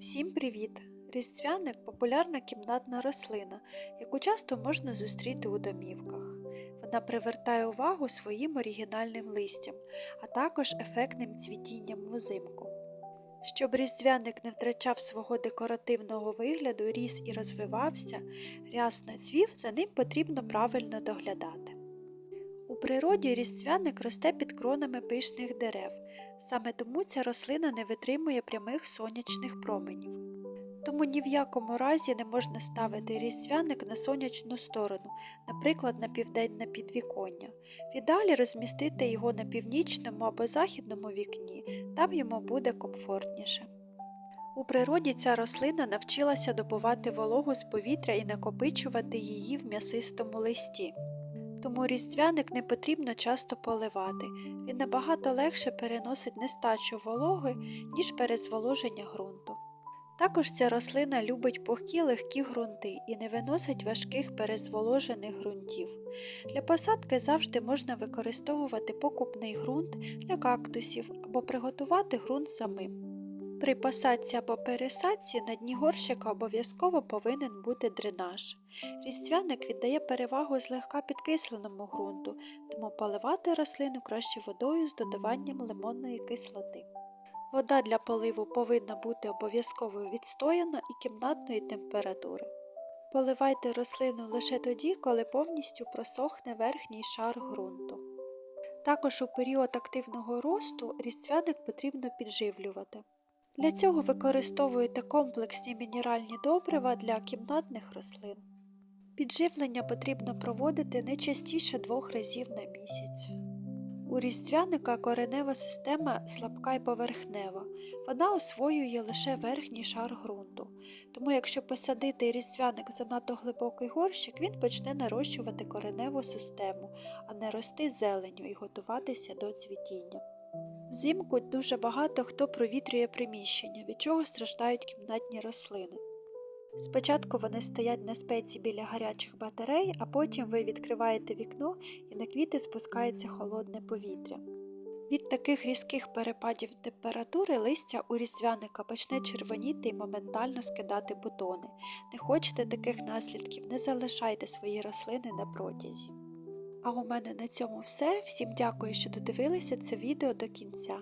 Всім привіт! Різдвяник популярна кімнатна рослина, яку часто можна зустріти у домівках. Вона привертає увагу своїм оригінальним листям, а також ефектним цвітінням взимку. Щоб різдвяник не втрачав свого декоративного вигляду, ріс і розвивався, рясно цвів, за ним потрібно правильно доглядати. Природі різдвяник росте під кронами пишних дерев, саме тому ця рослина не витримує прямих сонячних променів. Тому ні в якому разі не можна ставити різдвяник на сонячну сторону, наприклад, на південне підвіконня. В ідеалі розмістити його на північному або західному вікні, там йому буде комфортніше. У природі ця рослина навчилася добувати вологу з повітря і накопичувати її в м'ясистому листі. Тому різдвяник не потрібно часто поливати, він набагато легше переносить нестачу вологи, ніж перезволоження ґрунту. Також ця рослина любить пухкі легкі ґрунти і не виносить важких перезволожених ґрунтів. Для посадки завжди можна використовувати покупний ґрунт для кактусів або приготувати ґрунт самим. При посадці або пересадці на дні горщика обов'язково повинен бути дренаж. Різдвяник віддає перевагу злегка підкисленому ґрунту, тому поливати рослину краще водою з додаванням лимонної кислоти. Вода для поливу повинна бути обов'язково відстояна і кімнатної температури. Поливайте рослину лише тоді, коли повністю просохне верхній шар ґрунту. Також у період активного росту різдвяник потрібно підживлювати. Для цього використовуєте комплексні мінеральні добрива для кімнатних рослин. Підживлення потрібно проводити не частіше двох разів на місяць. У різдвяника коренева система слабка і поверхнева, вона освоює лише верхній шар ґрунту. Тому, якщо посадити різдвяник в занадто глибокий горщик, він почне нарощувати кореневу систему, а не рости зеленню і готуватися до цвітіння. Взимку дуже багато хто провітрює приміщення, від чого страждають кімнатні рослини. Спочатку вони стоять на спеці біля гарячих батарей, а потім ви відкриваєте вікно і на квіти спускається холодне повітря. Від таких різких перепадів температури листя у різдвяника почне червоніти і моментально скидати бутони. Не хочете таких наслідків, не залишайте свої рослини на протязі. А у мене на цьому все. Всім дякую, що додивилися це відео до кінця.